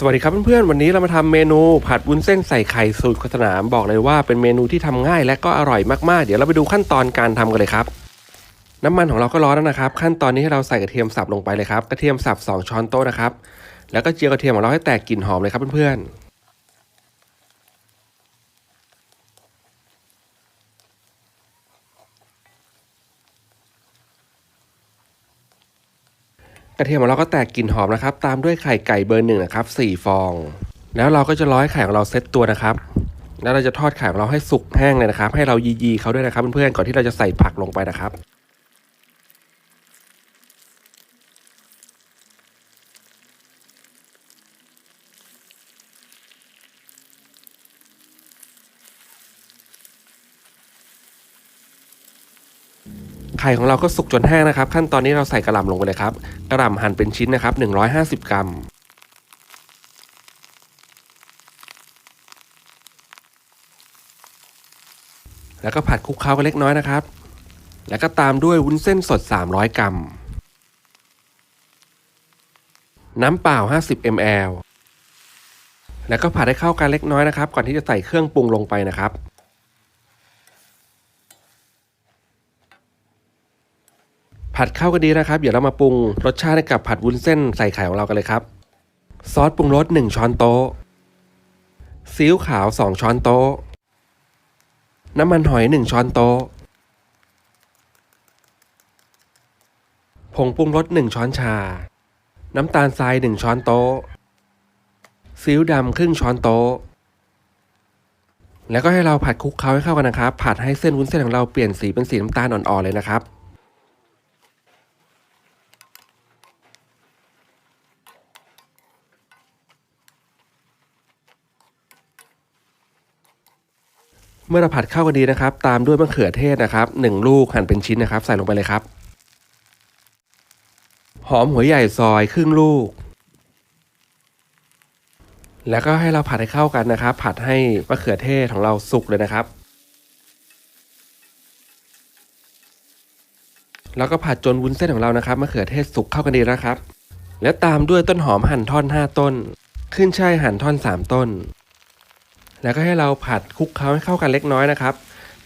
สวัสดีครับเพื่อนๆ วันนี้เรามาทำเมนูผัดวุ้นเส้นใส่ไข่สูตรโฆษณามบอกเลยว่าเป็นเมนูที่ทำง่ายและก็อร่อยมากๆ เดี๋ยวเราไปดูขั้นตอนการทำกันเลยครับ น้ำมันของเราก็ร้อนแล้วนะครับ ขั้นตอนนี้ให้เราใส่กระเทียมสับลงไปเลยครับ กระเทียมสับ2ช้อนโต๊ะนะครับ แล้วก็เจียวกระเทียมของเราให้แตกกลิ่นหอมเลยครับเพื่อนๆ กระเทียมของเราก็แตกกลิ่นหอมนะครับ ตามด้วยไข่ไก่เบอร์หนึ่งนะครับสี่ฟอง แล้วเราก็จะร้อยไข่ของเราเซตตัวนะครับ แล้วเราจะทอดไข่ของเราให้สุกแห้งเลยนะครับ ให้เรายีๆเขาด้วยนะครับเพื่อนๆก่อนที่เราจะใส่ผักลงไปนะครับ ไข่ของเราก็สุกจนแห้งนะครับ ขั้นตอนนี้เราใส่กระหล่ำลงไปเลยครับ กระหล่ำหั่นเป็นชิ้นนะครับ 150 กรัม แล้วก็ผัดคลุกเคล้ากันเล็กน้อยนะครับ แล้วก็ตามด้วยวุ้นเส้นสด 300 กรัม น้ำเปล่า 50 ml แล้วก็ผัดให้เข้ากันเล็กน้อยนะครับ ก่อนที่จะใส่เครื่องปรุงลงไปนะครับ ผัดเข้ากันดีนะครับ เดี๋ยวเรามาปรุงรสชาติกับผัดวุ้นเส้นใส่ไข่ของเรากันเลยครับ ซอสปรุงรส 1 ช้อนโต๊ะ ซีอิ๊วขาว 2 ช้อนโต๊ะ น้ำมันหอย 1 ช้อนโต๊ะ ผงปรุงรส 1 ช้อนชา น้ำตาลทราย 1 ช้อนโต๊ะ ซีอิ๊วดำครึ่งช้อนโต๊ะแล้วก็ให้เราผัดคลุกเคล้าให้เข้ากันนะครับ ผัดให้เส้นวุ้นเส้นของเราเปลี่ยนสีเป็นสีน้ำตาลอ่อนๆเลยนะครับ เมื่อเราผัดเข้ากันดีนะครับ ตามด้วยมะเขือเทศนะครับหนึ่งลูกหั่นเป็นชิ้นนะครับ ใส่ลงไปเลยครับ หอมหัวใหญ่ซอยครึ่งลูก แล้วก็ให้เราผัดให้เข้ากันนะครับ ผัดให้มะเขือเทศของเราสุกเลยนะครับ แล้วก็ผัดจนวุ้นเส้นของเรานะครับมะเขือเทศสุกเข้ากันดีนะครับ และตามด้วยต้นหอมหั่นท่อน 5 ต้น ขึ้นช่ายหั่นท่อน 3 ต้น แล้วก็ให้เราผัดคลุกเคล้าให้เข้ากันเล็กน้อยนะครับ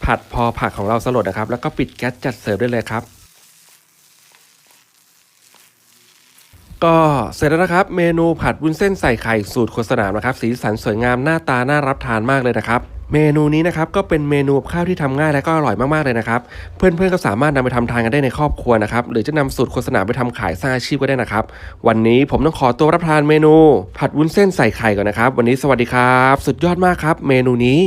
ผัดพอผักของเราสลดนะครับ แล้วก็ปิดแก๊สจัดเสิร์ฟได้เลยครับ ก็เสร็จแล้วนะครับ เมนูผัดวุ้นเส้นใส่ไข่สูตรโฆษณานะครับ สีสันสวยงามหน้าตาน่ารับทานมากเลยนะครับ เมนูนี้นะครับก็เป็นเมนูข้าวที่ทำง่ายและก็อร่อยมากๆเลยนะครับ เพื่อนๆก็สามารถนำไปทำทานกันได้ในครอบครัวนะครับ หรือจะนำสูตรโฆษณาไปทำขายสร้างอาชีพก็ได้นะครับ วันนี้ผมต้องขอตัวรับทานเมนู ผัดวุ้นเส้นใส่ไข่ก่อนนะครับ วันนี้สวัสดีครับ สุดยอดมากครับ เมนูนี้